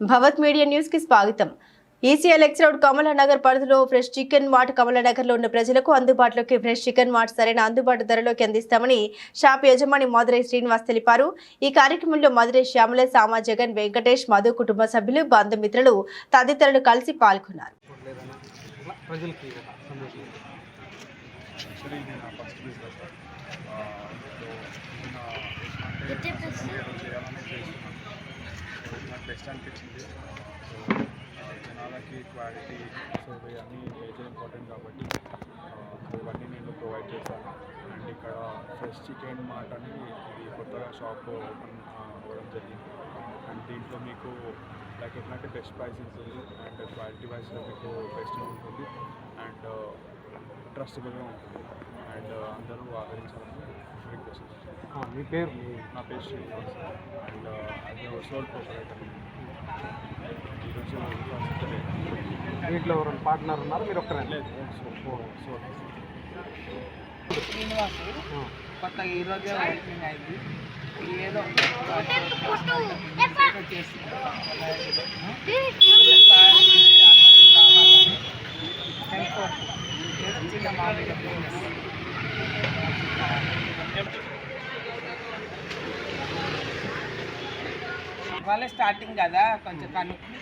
భవత్ media న్యూస్కి స్వాగతం. ECL X road Kamalanagar పరిధిలో ఫ్రెష్ చికెన్ మార్ట్ కమలానగర్లో ఉన్న ప్రజలకు అందుబాటులోకి ఫ్రెష్ చికెన్ మార్ట్ సరైన అందుబాటు ధరలోకి అందిస్తామని షాప్ యజమాని మధురై శ్రీనివాస్ తెలిపారు. ఈ కార్యక్రమంలో మధురై శ్యామల సామా జగన్ వెంకటేష్ మధు కుటుంబ సభ్యులు బంధుమిత్రులు తదితరులు కలిసి పాల్గొన్నారు. ప్రజలకి బెస్ట్ అనిపించింది. సో జనాలకి క్వాలిటీ సో ఇవన్నీ మేజర్ ఇంపార్టెంట్ కాబట్టి ఇవన్నీ నేను ప్రొవైడ్ చేశాను. అండ్ ఇక్కడ ఫ్రెష్ చికెన్ మార్ట్ అని ఇది కొత్తగా షాప్ ఓపెన్ అవ్వడం జరిగింది. అండ్ దీంట్లో మీకు లైక్ ఎట్లాంటి బెస్ట్ ప్రైస్ ఉంటుంది. అండ్ క్వాలిటీ వైజ్లో మీకు బెస్ట్ ఉంటుంది. అండ్ ట్రస్టబుల్గా ఉంటుంది. అండ్ అందరూ ఆదరించాలని రిక్వెస్ట్ మీ పేరు? నా పేరు శ్రీనివాస్. అండ్ సోల్ ప్రొపరేటర్ దీంట్లో ఎవరైనా పార్ట్నర్ ఉన్నారు? మీరు ఒక్కరే? లేదు సోల్ సోల్ శ్రీనివాస్ కొత్త ఈరోజే ఓపెనింగ్ అయింది. ఏదో ఏదో చేసి చిన్న ఇవాళ స్టార్టింగ్ కదా కొంచెం కనుక్కుని